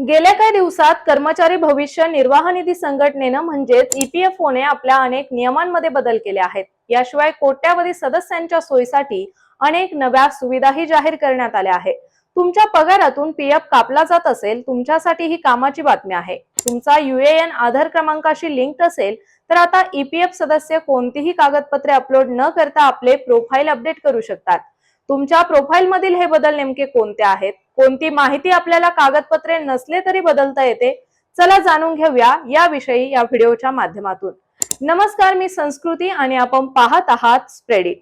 गेल्या काही दिवसात कर्मचारी भविष्य निर्वाह निधी संघटनेनं म्हणजेच ईपीएफओने आपल्या अनेक नियमांमध्ये बदल केले आहेत. याशिवाय कोट्यावधी सदस्यांच्या सोयीसाठी अनेक नव्या सुविधाही जाहीर करण्यात आल्या आहेत. तुमच्या पगारातून पीएफ कापला जात असेल तुमच्यासाठी ही कामाची बातमी आहे. तुमचा युएएन आधार क्रमांकाशी लिंक असेल तर आता ईपीएफ सदस्य कोणतीही कागदपत्रे अपलोड न करता आपले प्रोफाईल अपडेट करू शकतात. तुमच्या प्रोफाईलमधील हे बदल नेमके कोणते आहेत? कोणती माहिती आपल्याला कागदपत्रे नसले तरी बदलता येते? चला जाणून घेऊया याविषयी या व्हिडिओच्या माध्यमातून. नमस्कार मी संस्कृती आणि आपण पाहत आहात स्प्रेडिट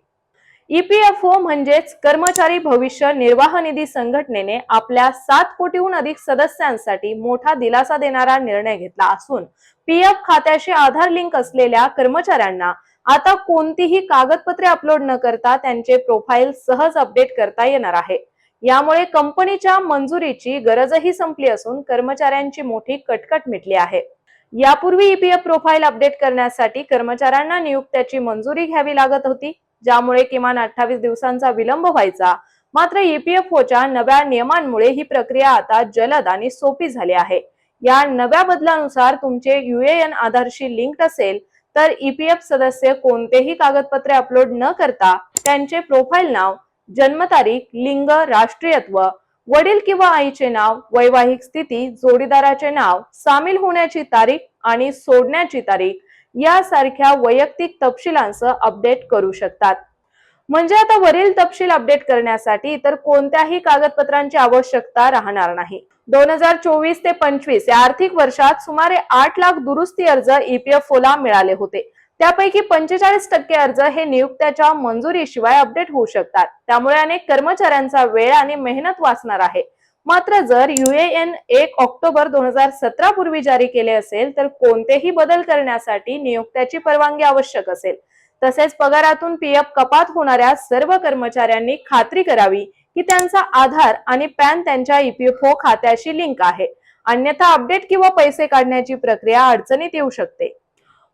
ईपीएफओ म्हणजेच कर्मचारी भविष्य निर्वाह निधी संघटनेने आपल्या सात कोटीहून अधिक सदस्यांसाठी मोठा दिलासा देणारा निर्णय घेतला असून पीएफ खात्याशी आधार लिंक असलेल्या कर्मचाऱ्यांना आता कोणतीही कागदपत्रे अपलोड न करता त्यांचे प्रोफाईल सहज अपडेट करता येणार आहे. यामुळे कंपनीच्या मंजुरीची गरजही संपली असून कर्मचाऱ्यांची मोठी कटकट मिटली आहे. यापूर्वी ईपीएफ प्रोफाईल अपडेट करण्यासाठी कर्मचाऱ्यांना नियुक्त्याची मंजुरी घ्यावी लागत होती ज्यामुळे किमान अठ्ठावीस दिवसांचा विलंब व्हायचा. मात्र ईपीएफओच्या नव्या नियमांमुळे ही प्रक्रिया आता जलद आणि सोपी झाली आहे. या नव्या बदलानुसार तुमचे युएएन आधारशी लिंक असेल तर ईपीएफ सदस्य कोणतेही कागदपत्रे अपलोड न करता त्यांचे प्रोफाईल नाव जन्मतारीख लिंग राष्ट्रीयत्व वडील किंवा आईचे नाव वैवाहिक स्थिती जोडीदाराचे नाव सामील होण्याची तारीख आणि सोडण्याची तारीख यासारख्या वैयक्तिक तपशिलांचं अपडेट करू शकतात. म्हणजे आता वरील तपशील अपडेट करण्यासाठी इतर कोणत्याही कागदपत्रांची आवश्यकता राहणार नाही. दोन हजार चोवीस ते पंचवीस या आर्थिक वर्षात सुमारे आठ लाख दुरुस्ती अर्ज ईपीएफओला मिळाले होते. त्यापैकी पंचेचाळीस टक्के अर्ज हे नियुक्त्याच्या मंजुरीशिवाय अपडेट होऊ शकतात. त्यामुळे अनेक कर्मचाऱ्यांचा वेळ आणि मेहनत वाचणार आहे. मात्र जर युएएन एक ऑक्टोबर दोन हजार सतरा पूर्वी जारी केले असेल तर कोणतेही बदल करण्यासाठी नियुक्त्याची परवानगी आवश्यक असेल. तसेच पगारातून पीएफ कपात होणाऱ्या सर्व कर्मचाऱ्यांनी खात्री करावी की त्यांचा आधार आणि पॅन त्यांच्या ईपीएफओ खात्याशी लिंक आहे. अन्यथा अपडेट किंवा पैसे काढण्याची प्रक्रिया अडचणीत येऊ शकते.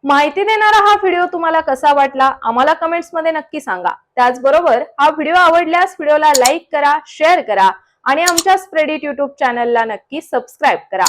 माहिती देणारा हा व्हिडिओ तुम्हाला कसा वाटला आम्हाला कमेंट्समध्ये नक्की सांगा. त्याचबरोबर हा व्हिडिओ आवडल्यास व्हिडिओला लाईक करा शेअर करा आणि आमच्या स्प्रेडिट युट्यूब चॅनलला नक्की सबस्क्राईब करा.